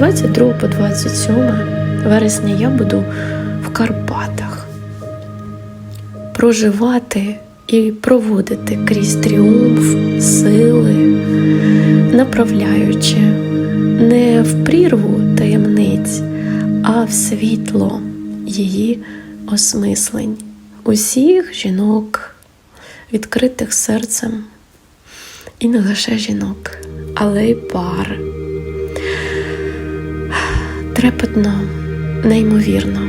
22 по 27 вересня я буду в Карпатах проживати і проводити крізь тріумф, сили, направляючи не в прірву таємниць, а в світло її осмислень. Усіх жінок, відкритих серцем, і не лише жінок, але й пар. Трепетно, неймовірно.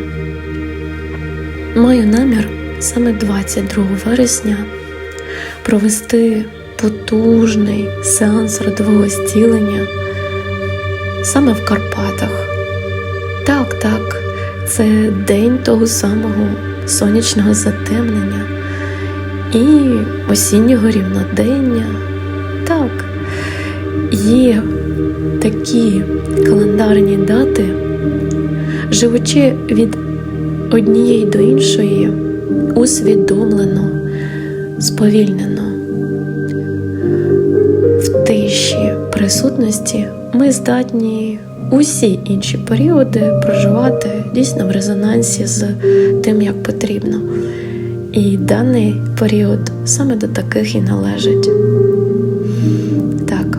Маю намір саме 22 вересня провести потужний сеанс родового зцілення саме в Карпатах. Так, так, це день того самого сонячного затемнення і осіннього рівнодення. Так, є такі календарні дати, живучи від однієї до іншої, усвідомлено, сповільнено. В тиші присутності ми здатні усі інші періоди проживати дійсно в резонансі з тим, як потрібно. І даний період саме до таких і належить. Так,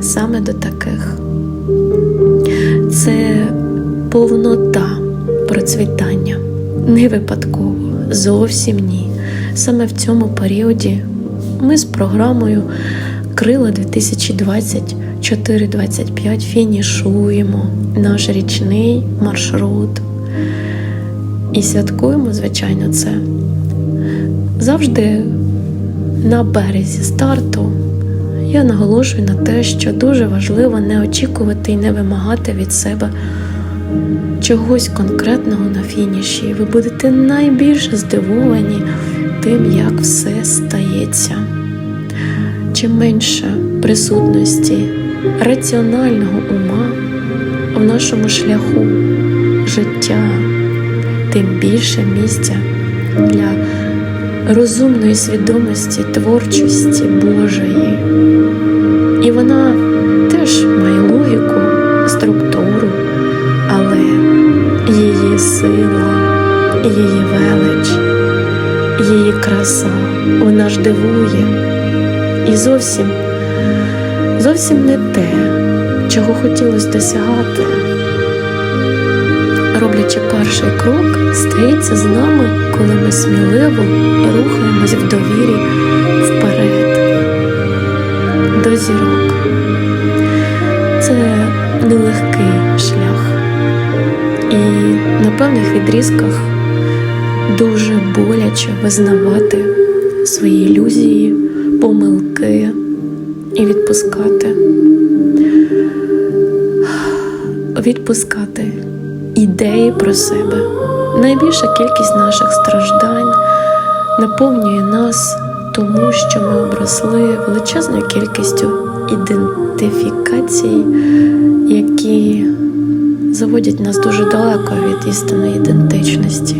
саме до таких. Повнота процвітання. Не випадково, зовсім ні. Саме в цьому періоді ми з програмою Крила 2024-25 фінішуємо наш річний маршрут. І святкуємо, звичайно, це завжди на березі старту. Я наголошую на те, що дуже важливо не очікувати і не вимагати від себе чогось конкретного на фініші. Ви будете найбільше здивовані тим, як все стається. Чим менше присутності раціонального ума в нашому шляху життя, тим більше місця для розумної свідомості творчості Божої. І вона її велич, її краса, вона ж дивує. І зовсім, зовсім не те, чого хотілося досягати. Роблячи перший крок, стається з нами, коли ми сміливо рухаємось в довірі вперед, до зірок. Це нелегкий шлях. І на певних відрізках дуже боляче визнавати свої ілюзії, помилки і відпускати. Відпускати ідеї про себе. Найбільша кількість наших страждань наповнює нас тому, що ми обросли величезною кількістю ідентифікацій, які заводять нас дуже далеко від істинної ідентичності.